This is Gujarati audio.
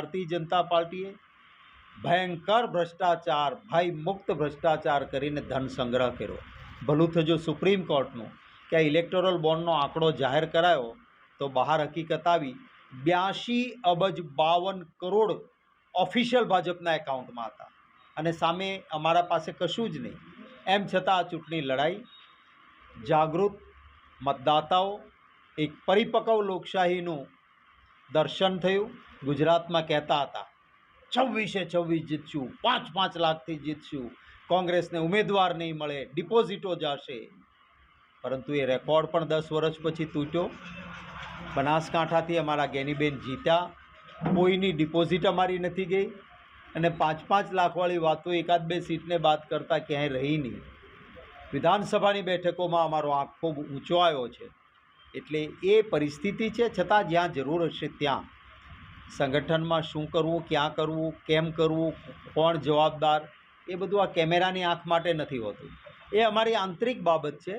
ભારતીય જનતા પાર્ટીએ ભયંકર ભ્રષ્ટાચાર ભય મુક્ત ભ્રષ્ટાચાર કરીને ધન સંગ્રહ કર્યો. ભલું થજો સુપ્રીમ કોર્ટનું કે આ ઇલેક્ટોરલ બોન્ડનો આંકડો જાહેર કરાયો તો બહાર હકીકત આવી બ્યાસી અબજ બાવન કરોડ ઓફિશિયલ ભાજપના એકાઉન્ટમાં હતા. અને સામે અમારા પાસે કશું જ નહીં. એમ છતાં આ ચૂંટણી લડાઈ જાગૃત મતદાતાઓ, એક પરિપક્વ લોકશાહીનું દર્શન થયું. ગુજરાતમાં કહેતા હતા, છવ્વીસે છવ્વીસ જીતશું, પાંચ પાંચ લાખથી જીતશું, કોંગ્રેસને ઉમેદવાર નહીં મળે, ડિપોઝિટો જશે. પરંતુ એ રેકોર્ડ પણ દસ વર્ષ પછી તૂટ્યો. બનાસકાંઠાથી અમારા ગેનીબેન જીત્યા. કોઈની ડિપોઝિટ અમારી નથી ગઈ. અને પાંચ પાંચ લાખવાળી વાતો એકાદ બે સીટને બાદ કરતાં ક્યાંય રહી નહીં. વિધાનસભાની બેઠકોમાં અમારો આંખ ખૂબ ઊંચો આવ્યો છે. એટલે એ પરિસ્થિતિ છે, છતાં જ્યાં જરૂર હશે ત્યાં. સંગઠનમાં શું કરવું, ક્યાં કરવું, કેમ કરવું, કોણ જવાબદાર, એ બધું આ કેમેરાની આંખ માટે નથી હોતું. એ અમારી આંતરિક બાબત છે.